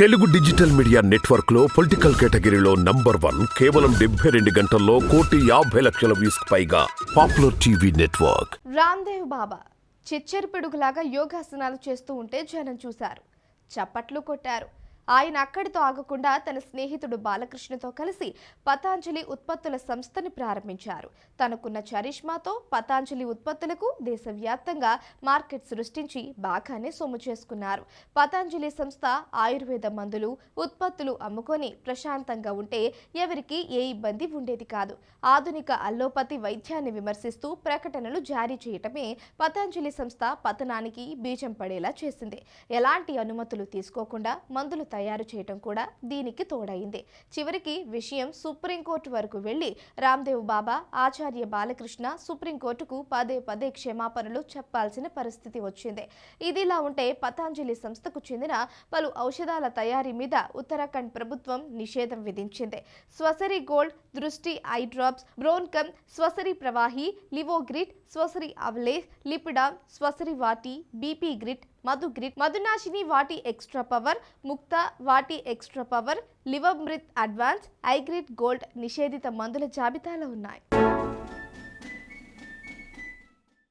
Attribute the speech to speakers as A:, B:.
A: Telugu digital media నెట్వర్క్లో political కేటగిరీలో number one కేవలం డెబ్బై రెండు గంటల్లో కోటి యాభై లక్షల వ్యూస్ పైగా popular TV network.
B: Ramdev Baba చిచ్చరి పిడుగులాగా యోగాసనాలు చేస్తూ ఉంటే జనం చూశారు. చప్పట్లు కొట్టారు. ఆయన అక్కడితో ఆగకుండా తన స్నేహితుడు బాలకృష్ణతో కలిసి పతాంజలి ఉత్పత్తుల సంస్థని ప్రారంభించారు. తనకున్న చరిష్మాతో పతాంజలి ఉత్పత్తులకు దేశవ్యాప్తంగా మార్కెట్ సృష్టించి బాగానే సొమ్ము చేసుకున్నారు. పతాంజలి సంస్థ ఆయుర్వేద మందులు ఉత్పత్తులు అమ్ముకొని ప్రశాంతంగా ఉంటే ఎవరికి ఏ ఇబ్బంది ఉండేది కాదు. ఆధునిక అల్లోపతి వైద్యాన్ని విమర్శిస్తూ ప్రకటనలు జారీ చేయటమే పతాంజలి సంస్థ పతనానికి బీజం పడేలా చేసింది. ఎలాంటి అనుమతులు తీసుకోకుండా మందులు తయారు చేయటం కూడా దీనికి తోడైంది. చివరికి విషయం సుప్రీంకోర్టు వరకు వెళ్ళి రామ్దేవ్ బాబా ఆచార్య బాలకృష్ణ సుప్రీంకోర్టుకు పదే పదే క్షమాపణలు చెప్పాల్సిన పరిస్థితి వచ్చింది. ఇదిలా ఉంటే పతాంజలి సంస్థకు చెందిన పలు ఔషధాల తయారీ మీద ఉత్తరాఖండ్ ప్రభుత్వం నిషేధం విధించింది. Swasari gold Drishti eye drops Bronchom Swasari Pravahi Livogrit Swasari Avaleh Lipidom Swasari Vati BP grit Madhu grit Madhunashini Vati extra power Mukta Vati extra power Livamrit advance Eyegrit gold నిషేధిత మందుల జాబితాలో ఉన్నాయి.